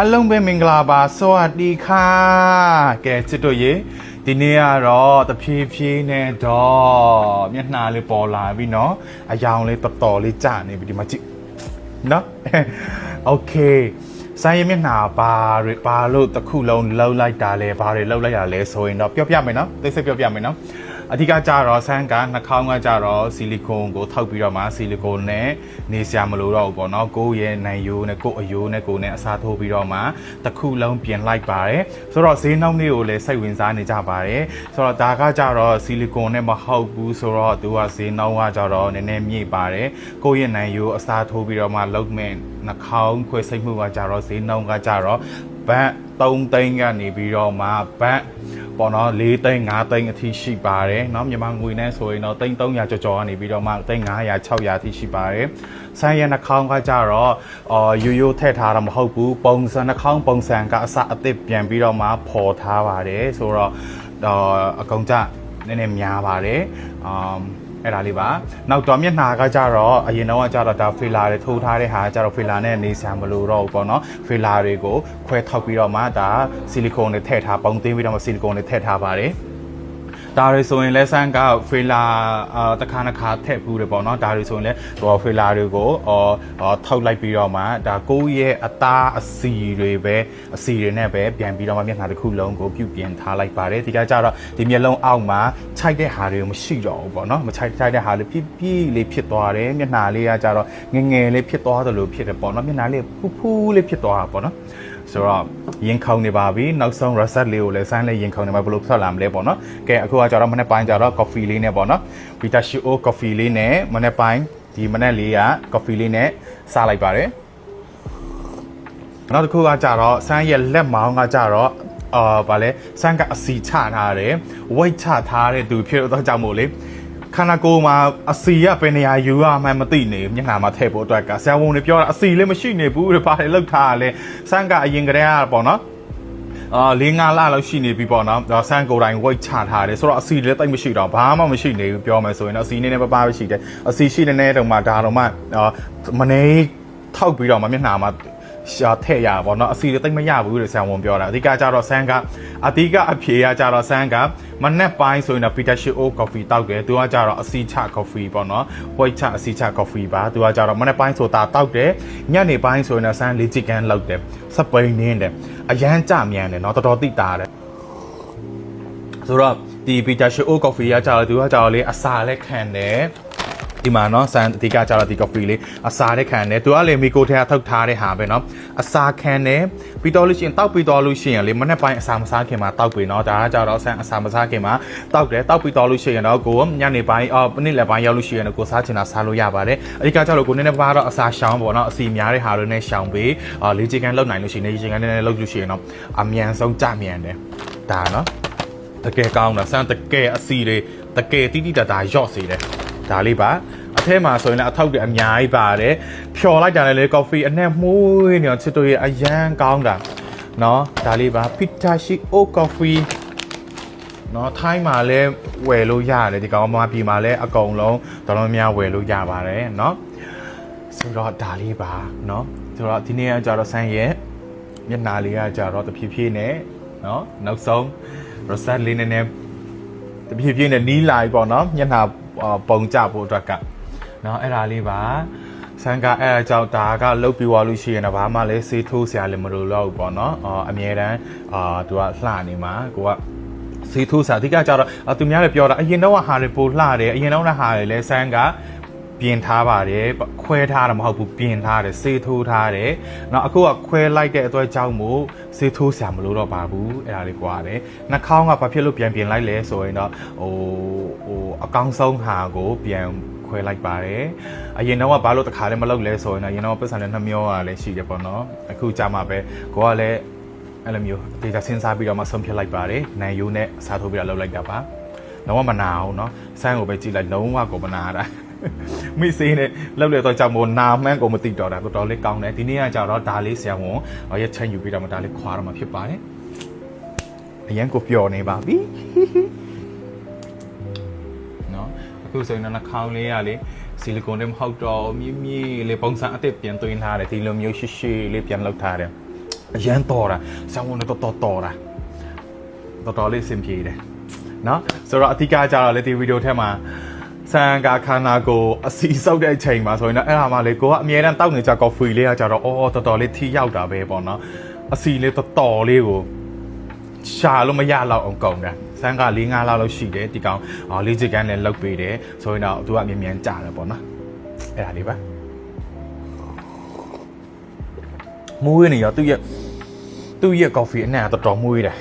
အလုံးပဲမင်္ဂလာပါစวัสดีค่ะကဲချစ်တို့ရေဒီနေ့ကတော့တဖြည်းဖြည်းနဲ့တော့မျက်နှာလေးပေါ်လာပြီเนาะအယောင်လေးတော်တော်လေးကျနေပြီဒီမှာကြည့်เนาะโอเคဆိုင်ရမျက်နှာဘာတွေဘာလို့တစ်ခုလုံးလှုပ်လိုက်တာလဲဘာတွေလှုပ်လိုက်တာလဲဆိုရင်တော့ပြောပြမယ်เนาะသိစိတ်ပြောပြမယ်เนาะ အဓိကကြတော့ဆန်းကနှာခေါင်းကကြတော့ဆီလီကွန်ကိုထောက်ပြီးတော့မှဆီလီကွန်နဲ့နေစရာမလိုတော့ဘူးပေါ့နော်ကိုယ့်ရဲ့နိုင်ယိုးနဲ့ကိုယ့်အယိုးနဲ့ကိုယ်နဲ့အစားထိုးပြီးတော့မှတစ်ခုလုံးပြင်လိုက်ပါတယ်ဆိုတော့ဈေးနှုန်းလေးကိုလည်းစိတ်ဝင်စားနေကြပါတယ်ဆိုတော့ဒါကကြတော့ဆီလီကွန်နဲ့မဟုတ်ဘူးဆိုတော့သူကဈေးနှုန်းကကြတော့နည်းနည်းမြင့်ပါတယ်ကိုယ့်ရဲ့နိုင်ယိုးအစားထိုးပြီးတော့မှလုံးမဲ့နှာခေါင်းခွဲစိတ်မှုကကြတော့ဈေးနှုန်းကကြတော့ဘတ်3သိန်းကနေပြီးတော့မှဘတ် ပေါ့နော်၄သိန်း၅သိန်းအထိရှိပါတယ်เนาะမြန်မာငွေနဲ့ဆိုရင်တော့သိန်း300ကျော်ကျော်ကနေပြီးတော့မှသိန်း900 600အထိရှိပါတယ်ဆိုင်ရနှာခေါင်းကကြတော့အော်ရိုးရိုးထည့်ထားတာမဟုတ်ဘူးပုံစံနှာခေါင်းပုံစံကအစအသစ်ပြန်ပြီးတော့မှပေါ်ထားပါတယ်ဆိုတော့အော်အကောင်ကြနည်းနည်းများပါတယ်အမ် အဲ့ဒါလေးပါနောက်တော့မျက်နှာကကြတော့အရင်တော့ကကြတော့ဒါဖေလာတွေထိုးထားတဲ့ဟာကကြတော့ဖေလာနဲ့နေဆံမလို့တော့ဘူးပေါ့နော်ဖေလာတွေကိုခွဲထောက်ပြီးတော့မှဒါဆီလီကွန်တွေထည့်ထားပုံသိမ်းပြီးတော့မှဆီလီကွန်တွေထည့်ထားပါတယ် ဒါတွေဆိုရင်လဲဆန်းကဖေလာအာတစ်ခါတစ်ခါထည့်ဘူးတယ်ပေါ့နော်ဒါတွေဆိုရင်လဲဟိုဖေလာတွေကိုအော်အော်ထောက်လိုက်ပြီးတော့မှဒါကိုယ့်ရဲ့အသားအစီတွေပဲအစီတွေနဲ့ပဲပြန်ပြီးတော့မှမျက်နှာတစ်ခုလုံးကိုပြုပြင်ထားလိုက်ပါတယ်ဒီကကြတော့ဒီမျက်လုံးအောက်မှာခြိုက်တဲ့ဟာတွေမရှိတော့ဘူးပေါ့နော်မခြိုက်ခြိုက်တဲ့ဟာလေးပြပြလေးဖြစ်သွားတယ်မျက်နှာလေးကကြတော့ငငယ်လေးဖြစ်သွားသလိုဖြစ်တယ်ပေါ့နော်မျက်နှာလေးဖူးဖူးလေးဖြစ်သွားတာပေါ့နော် ဆိုတော့ရင်ခုန်နေပါပြီနောက်ဆုံး reset လေးကိုလည်းဆိုင်းလေးရင်ခုန်နေမှာဘယ်လိုဆက်လာမလဲပေါ့နော်ကဲအခုကကြတော့မနေ့ပိုင်းကြတော့ coffee လေးနဲ့ပေါ့နော် Vitashio coffee လေးနဲ့မနေ့ပိုင်းဒီမနေ့လေးက coffee လေးနဲ့စားလိုက်ပါတယ်နောက်တစ်ခုကကြတော့ဆိုင်းရဲ့လက်မောင်းကကြတော့အာဗာလဲဆန်းကအစီချထားတယ်ဝိတ်ချထားတဲ့သူဖြစ်တော့ကြောင့်မို့လေ ခန္ဓာကိုယ်မှာအစီရပဲနေရာယူရမှန်းမသိနေဘူးမျက်နှာမှာထည့်ဖို့အတွက်ကဆရာဝန်တွေပြောတာအစီလည်းမရှိနေဘူးတဲ့ဘာလဲလောက်ထားရလဲဆန်းကအရင်ကတည်းကပေါ့နော်အာလေးငါလလောက်ရှိနေပြီပေါ့နော်ဒါဆန်းကိုယ်တိုင်ဝိတ်ချထားတယ်ဆိုတော့အစီလည်းတိတ်မရှိတော့ဘာမှမရှိနေဘူးပြောမယ်ဆိုရင်တော့အစီနည်းနည်းပပပဲရှိတယ်အစီရှိနေနေတော့မှဒါတော့မှအာမနေထောက်ပြီးတော့မှမျက်နှာမှာ ရှာထည့်ရပါတော့เนาะအစီတွေတိတ်မရဘူးလို့ဆရာဝန်ပြောတာအဓိကကြတော့ဆန်းကအဓိကအဖြေကကြတော့ဆန်းကမနက်ပိုင်းဆိုရင်တော့ Peter Shio coffee တောက်တယ်သူကကြတော့အစီချ coffee ပေါ့เนาะ white ချအစီချ coffee ပါသူကကြတော့မနက်ပိုင်းဆိုတာတောက်တယ်ညနေပိုင်းဆိုရင်တော့ဆန်းလေးချီကန်လောက်တယ်စပိန်နင်းတယ်အရန်ကြမြန်တယ်เนาะတော်တော်တိတာတယ်ဆိုတော့ဒီ Peter Shio coffee ကကြတော့သူကကြတော့လေအစာလည်းခံတယ် ဒီမှာเนาะဆန်အဓိကကြတော့ဒီ coffee လေးအစာနဲ့ခံတယ်သူကလေမီကိုထဲထောက်ထားတဲ့ဟာပဲเนาะအစာခံတယ်ပြီးတော့လို့ရှိရင်တောက်ပြီးတော့လို့ရှိရင်လေမနေ့ပိုင်းအစာမစားခင်မှာတောက်ပြီเนาะဒါကကြတော့ဆန်အစာမစားခင်မှာတောက်တယ်တောက်ပြီးတော့လို့ရှိရင်တော့ကိုညနေပိုင်းအော်နေ့လယ်ပိုင်းရောက်လို့ရှိရင်တော့ကိုစားချင်တာစားလို့ရပါတယ်အဓိကကြတော့ကိုနည်းနည်းပါးတော့အစာရှောင်းပေါ့เนาะအစီများတဲ့ဟာတွေနဲ့ရှောင်းပြီးအော်လေးချီကန်လောက်နိုင်လို့ရှိရင်လေးချီကန်နည်းနည်းလောက်လို့ရှိရင်တော့အမြန်ဆုံးကြမြန်တယ်ဒါเนาะတကယ်ကောင်းတာဆန်တကယ်အစီတွေတကယ်တိတိတတ်တာရော့စေတယ် ဒါလေးပါအထဲမှာဆိုရင်လည်းအထောက်တွေအများကြီးပါတယ်ဖြော်လိုက်တာလည်းလေကော်ဖီအနဲ့မှုေးနေအောင်ချစ်တို့ရဲ့အရန်ကောင်းတာเนาะဒါလေးပါ Pitashi O Coffee เนาะထိုင်းမှာလည်းဝယ်လို့ရတယ်ဒီကောင်မပြည်မှာလည်းအကုန်လုံးတော်တော်များဝယ်လို့ရပါတယ်เนาะဆိုတော့ဒါလေးပါเนาะဆိုတော့ဒီနေ့ကကြတော့ဆန်းရဲ့မျက်နှာလေးကကြတော့တဖြည်းဖြည်းနဲ့เนาะနောက်ဆုံး rosette လေးနည်းနည်းတဖြည်းဖြည်းနဲ့နီးလာပြီပေါ့เนาะမျက်နှာ ပုံကြဖို့အတွက်ကနော်အဲ့ဒါလေးပါဆန်ကအဲ့အကြောင့်ဒါကလုတ်ပြီးွားလို့ရှိရင်တော့ဘာမှလည်းဆေးထိုးစရာလည်းမလိုတော့ဘူးပေါ့နော်အမြဲတမ်းအာသူကလှနေမှာကိုကဆေးထိုးစရာအဓိကကြတော့သူများလည်းပြောတာအရင်တော့ဟာတွေပိုလှတယ်အရင်တော့ဟာတွေလည်းဆန်က ပြင်ထားပါတယ်ခွဲထားတာမဟုတ်ဘူးပြင်ထားတယ်စေးထိုးထားတယ်เนาะအခုကခွဲလိုက်တဲ့အတွက်ကြောင့်မို့စေးထိုးစရာမလိုတော့ပါဘူးအဲ့ဒါလေးကွာတယ်နှာခေါင်းကဘာဖြစ်လို့ပြန်ပြင်လိုက်လဲဆိုရင်တော့ဟိုဟိုအကောင်းဆုံးဟာကိုပြန်ခွဲလိုက်ပါတယ်အရင်တော့ကဘာလို့တခါလည်းမလုပ်လဲဆိုရင်တော့အရင်တော့ပတ်စံနဲ့နှမျောရလည်းရှိတယ်ပေါ့နော်အခုကြာမှပဲကိုကလည်းအဲ့လိုမျိုးဒေတာစဉ်းစားပြီးတော့မှဆုံးဖြတ်လိုက်ပါတယ်နိုင်ယိုးနဲ့စားထိုးပြီးတော့လုပ်လိုက်တာပါလုံးဝမနာအောင်နော်ဆိုင်းကိုပဲကြည့်လိုက်လုံးဝကိုမနာတာ မိစေးနဲ့လောက်လေတော့ကြောင့်မို့နာမှန်းကိုမသိတော့တာတော်တော်လေးကောင်းတယ်ဒီနေ့ကကြတော့ဒါလေးဆရာဝန်ရက်ချမ်းယူပြီးတော့မှဒါလေးခွာတော့မှဖြစ်ပါတယ်အရင်ကိုပျော်နေပါပြီနော်အခုဆိုရင်တော့နှာခေါင်းလေးကလေဆီလီကွန်တွေမဟုတ်တော့မြင်းမြင်းလေးပုံစံအသစ်ပြန်သွင်းထားတယ်ဒီလိုမျိုးရှိရှိလေးပြန်လုပ်ထားတယ်အရန်တော်တာဆောင်းဝင်တော့တော်တော်တာတော်တော်လေးအဆင်ပြေတယ်နော်ဆိုတော့အဓိကကြတော့လေဒီဗီဒီယိုထဲမှာ ဆန်ကာခန္ဓာကိုယ်အစီစောက်တဲ့အချိန်မှာဆိုရင်တော့အဲ့ဒါမှလေကိုကအမြဲတမ်းတောက်နေကြ coffee လေးကကြတော့အော်တော်တော်လေးထီရောက်တာပဲပေါ့နော်အစီလေးတော်တော်လေးကိုရှာလို့မရတော့အောင်ကုန်တာစမ်းက၄၅လောက်လောက်ရှိတယ်ဒီကောင်အော်လေးချစ်ကန်းလည်းလောက်ပေးတယ်ဆိုရင်တော့သူကမြင်မြန်ကြတယ်ပေါ့နော်အဲ့ဒါလေးပါမွေးနေရောသူ့ရဲ့သူ့ရဲ့ coffee အနံ့ကတော်တော်မွေးတယ်